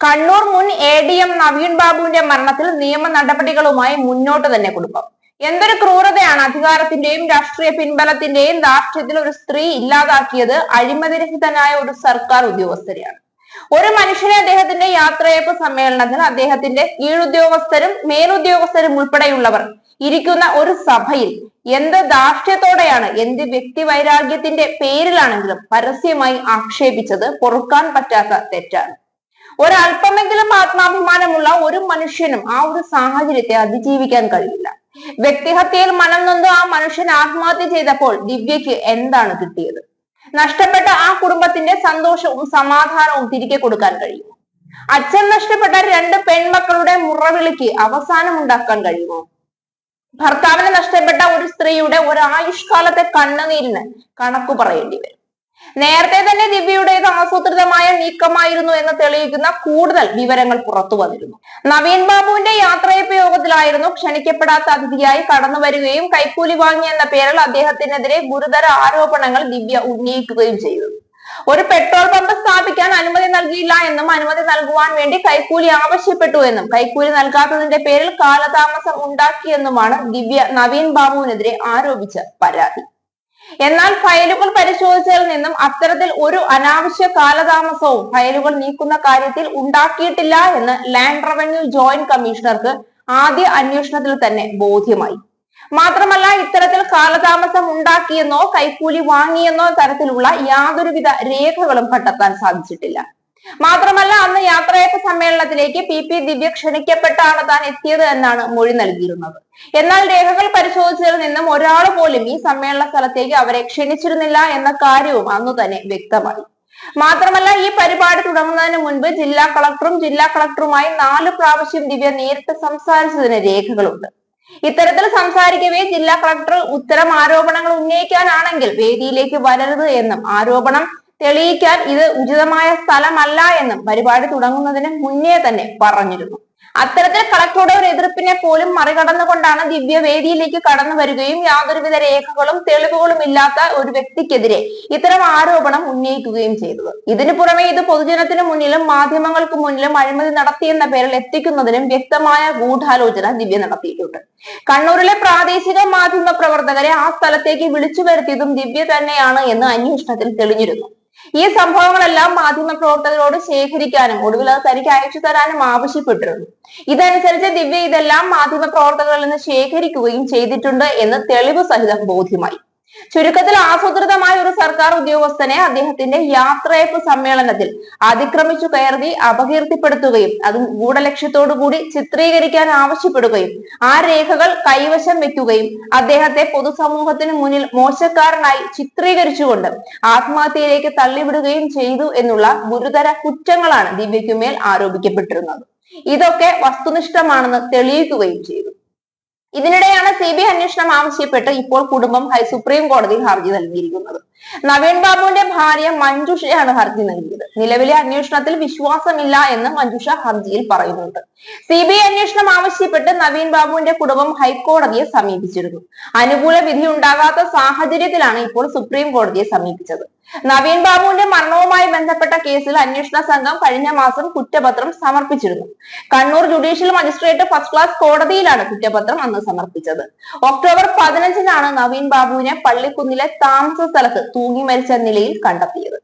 കണ്ണൂർ മുൻ A D M Naveen ബാബുവിന്റെ മരണത്തിൽ നിയമ നടപടികളുമായി മുന്നോട്ട് തന്നെ കുടുംബം. എന്തൊരു ക്രൂരതയാണ് അധികാരത്തിന്റെയും രാഷ്ട്രീയ പിൻബലത്തിന്റെയും ദാർഢ്യത്തിൽ ഒരു സ്ത്രീ ഇല്ലാതാക്കിയത് അഴിമതിരഹിതനായ ഒരു സർക്കാർ ഉദ്യോഗസ്ഥരെയാണ്. ഒരു മനുഷ്യനെ അദ്ദേഹത്തിന്റെ യാത്രയപ്പ് സമ്മേളനത്തിൽ അദ്ദേഹത്തിന്റെ കീഴുദ്യോഗസ്ഥരും മേലുദ്യോഗസ്ഥരും ഉൾപ്പെടെയുള്ളവർ ഇരിക്കുന്ന ഒരു സഭയിൽ എന്ത് ധാർഷ്ട്യത്തോടെയാണ് എന്ത് വ്യക്തി വൈരാഗ്യത്തിന്റെ പേരിലാണെങ്കിലും പരസ്യമായി ആക്ഷേപിച്ചത് പൊറുക്കാൻ പറ്റാത്ത തെറ്റാണ്. ഒരല്പമെങ്കിലും ആത്മാഭിമാനമുള്ള ഒരു മനുഷ്യനും ആ ഒരു സാഹചര്യത്തെ അതിജീവിക്കാൻ കഴിയില്ല. വ്യക്തിഹത്യയിൽ മനം നൊന്ന് ആ മനുഷ്യൻ ആത്മഹത്യ ചെയ്തപ്പോൾ ദിവ്യയ്ക്ക് എന്താണ് കിട്ടിയത്? നഷ്ടപ്പെട്ട ആ കുടുംബത്തിന്റെ സന്തോഷവും സമാധാനവും തിരികെ കൊടുക്കാൻ കഴിയുമോ? അച്ഛൻ നഷ്ടപ്പെട്ട രണ്ട് പെൺമക്കളുടെ മുറവിളിക്ക് അവസാനം ഉണ്ടാക്കാൻ കഴിയുമോ? ഭർത്താവിനെ നഷ്ടപ്പെട്ട ഒരു സ്ത്രീയുടെ ഒരു ആയുഷ്കാലത്തെ കണ്ണുനീരിന് കണക്കു പറയേണ്ടി വരും. നേരത്തെ തന്നെ ദിവ്യയുടേത് ആസൂത്രിതമായ നീക്കമായിരുന്നു എന്ന് തെളിയിക്കുന്ന കൂടുതൽ വിവരങ്ങൾ പുറത്തു വന്നിരുന്നു. നവീൻ ബാബുവിന്റെ യാത്രയപ്പ് യോഗത്തിലായിരുന്നു ക്ഷണിക്കപ്പെടാത്ത അതിഥിയായി കടന്നു വരികയും കൈക്കൂലി വാങ്ങി എന്ന പേരിൽ അദ്ദേഹത്തിനെതിരെ ഗുരുതര ആരോപണങ്ങൾ ദിവ്യ ഉന്നയിക്കുകയും ചെയ്തു. ഒരു പെട്രോൾ പമ്പ് സ്ഥാപിക്കാൻ അനുമതി നൽകിയില്ല എന്നും അനുമതി നൽകുവാൻ വേണ്ടി കൈക്കൂലി ആവശ്യപ്പെട്ടു എന്നും കൈക്കൂലി നൽകാത്തതിന്റെ പേരിൽ കാലതാമസം ഉണ്ടാക്കിയെന്നുമാണ് ദിവ്യ നവീൻ ബാബുവിനെതിരെ ആരോപിച്ച പരാതി. എന്നാൽ ഫയലുകൾ പരിശോധിച്ചതിൽ നിന്നും അത്തരത്തിൽ ഒരു അനാവശ്യ കാലതാമസവും ഫയലുകൾ നീക്കുന്ന കാര്യത്തിൽ ഉണ്ടാക്കിയിട്ടില്ല എന്ന് ലാൻഡ് റവന്യൂ ജോയിന്റ് കമ്മീഷണർക്ക് ആദ്യ അന്വേഷണത്തിൽ തന്നെ ബോധ്യമായി. മാത്രമല്ല ഇത്തരത്തിൽ കാലതാമസം ഉണ്ടാക്കിയെന്നോ കൈക്കൂലി വാങ്ങിയെന്നോ തരത്തിലുള്ള യാതൊരുവിധ രേഖകളും കണ്ടെത്താൻ സാധിച്ചിട്ടില്ല. മാത്രമല്ല അന്ന് യാത്രയപ്പ് സമ്മേളനത്തിലേക്ക് പി പി ദിവ്യ ക്ഷണിക്കപ്പെട്ടാണ് താൻ എത്തിയത് എന്നാണ് മൊഴി നൽകിയിരുന്നത്. എന്നാൽ രേഖകൾ പരിശോധിച്ചതിൽ നിന്നും ഒരാൾ പോലും ഈ സമ്മേളന സ്ഥലത്തേക്ക് അവരെ ക്ഷണിച്ചിരുന്നില്ല എന്ന കാര്യവും അന്നു തന്നെ വ്യക്തമായി. മാത്രമല്ല ഈ പരിപാടി തുടങ്ങുന്നതിന് മുൻപ് ജില്ലാ കളക്ടറും ജില്ലാ കളക്ടറുമായി നാല് പ്രാവശ്യം ദിവ്യ നേരിട്ട് സംസാരിച്ചതിന് രേഖകളുണ്ട്. ഇത്തരത്തിൽ സംസാരിക്കവേ ജില്ലാ കളക്ടർ ഉത്തരം ആരോപണങ്ങൾ ഉന്നയിക്കാനാണെങ്കിൽ വേദിയിലേക്ക് വരരുത് എന്നും ആരോപണം തെളിയിക്കാൻ ഇത് ഉചിതമായ സ്ഥലമല്ല എന്നും പരിപാടി തുടങ്ങുന്നതിന് മുന്നേ തന്നെ പറഞ്ഞിരുന്നു. അത്തരത്തിൽ കളക്ടറുടെ ഒരു എതിർപ്പിനെ പോലും മറികടന്നുകൊണ്ടാണ് ദിവ്യ വേദിയിലേക്ക് കടന്നു വരികയും യാതൊരുവിധ രേഖകളും തെളിവുകളും ഇല്ലാത്ത ഒരു വ്യക്തിക്കെതിരെ ഇത്തരം ആരോപണം ഉന്നയിക്കുകയും ചെയ്തത്. ഇതിനു പുറമെ ഇത് പൊതുജനത്തിന് മുന്നിലും മാധ്യമങ്ങൾക്ക് മുന്നിലും അഴിമതി നടത്തിയെന്ന പേരിൽ എത്തിക്കുന്നതിനും വ്യക്തമായ ഗൂഢാലോചന ദിവ്യ നടത്തിയിട്ടുണ്ട്. കണ്ണൂരിലെ പ്രാദേശിക മാധ്യമ പ്രവർത്തകരെ ആ സ്ഥലത്തേക്ക് വിളിച്ചു വരുത്തിയതും ദിവ്യ തന്നെയാണ് എന്ന് അന്വേഷണത്തിൽ തെളിഞ്ഞിരുന്നു. ഈ സംഭവങ്ങളെല്ലാം മാധ്യമ പ്രവർത്തകരോട് ശേഖരിക്കാനും ഒടുവിൽ അത് തനിക്ക് അയച്ചു തരാനും ആവശ്യപ്പെട്ടിരുന്നു. ഇതനുസരിച്ച് ദിവ്യ ഇതെല്ലാം മാധ്യമ പ്രവർത്തകരിൽ നിന്ന് ശേഖരിക്കുകയും ചെയ്തിട്ടുണ്ട് എന്ന് തെളിവ് സഹിതം ബോധ്യമായി. ചുരുക്കത്തിൽ ആസൂത്രിതമായ ഒരു സർക്കാർ ഉദ്യോഗസ്ഥനെ അദ്ദേഹത്തിന്റെ യാത്രയപ്പ് സമ്മേളനത്തിൽ അതിക്രമിച്ചു കയറി അപകീർത്തിപ്പെടുത്തുകയും അത് ഗൂഢലക്ഷ്യത്തോടുകൂടി ചിത്രീകരിക്കാൻ ആവശ്യപ്പെടുകയും ആ രേഖകൾ കൈവശം വെക്കുകയും അദ്ദേഹത്തെ പൊതുസമൂഹത്തിന് മുന്നിൽ മോശക്കാരനായി ചിത്രീകരിച്ചുകൊണ്ട് ആത്മഹത്യയിലേക്ക് തള്ളിവിടുകയും ചെയ്തു എന്നുള്ള ഗുരുതര കുറ്റങ്ങളാണ് ദിവ്യയ്ക്കുമേൽ ആരോപിക്കപ്പെട്ടിരുന്നത്. ഇതൊക്കെ വസ്തുനിഷ്ഠമാണെന്ന് തെളിയിക്കുകയും ചെയ്തു. ഇതിനിടെയാണ് സി ബി ഐ അന്വേഷണം ആവശ്യപ്പെട്ട് ഇപ്പോൾ കുടുംബം സുപ്രീം കോടതിയിൽ ഹർജി നൽകിയിരിക്കുന്നത്. നവീൻ ബാബുവിന്റെ ഭാര്യ മഞ്ജുഷയാണ് ഹർജി നൽകിയത്. നിലവിലെ അന്വേഷണത്തിൽ വിശ്വാസമില്ല എന്ന് മഞ്ജുഷ ഹർജിയിൽ പറയുന്നുണ്ട്. സി ബി ഐ അന്വേഷണം ആവശ്യപ്പെട്ട് നവീൻ ബാബുവിന്റെ കുടുംബം ഹൈക്കോടതിയെ സമീപിച്ചിരുന്നു. അനുകൂല വിധി ഉണ്ടാകാത്ത സാഹചര്യത്തിലാണ് ഇപ്പോൾ സുപ്രീം കോടതിയെ സമീപിച്ചത്. നവീൻ ബാബുവിന്റെ മരണവുമായി ബന്ധപ്പെട്ട കേസിൽ അന്വേഷണ സംഘം കഴിഞ്ഞ മാസം കുറ്റപത്രം സമർപ്പിച്ചിരുന്നു. Kannur judicial magistrate first class കോടതിയിലാണ് കുറ്റപത്രം അന്ന് സമർപ്പിച്ചത്. ഒക്ടോബർ പതിനഞ്ചിനാണ് നവീൻ ബാബുവിനെ പള്ളിക്കുന്നിലെ താമസ സ്ഥലത്ത് തൂങ്ങി മരിച്ച നിലയിൽ കണ്ടെത്തിയത്.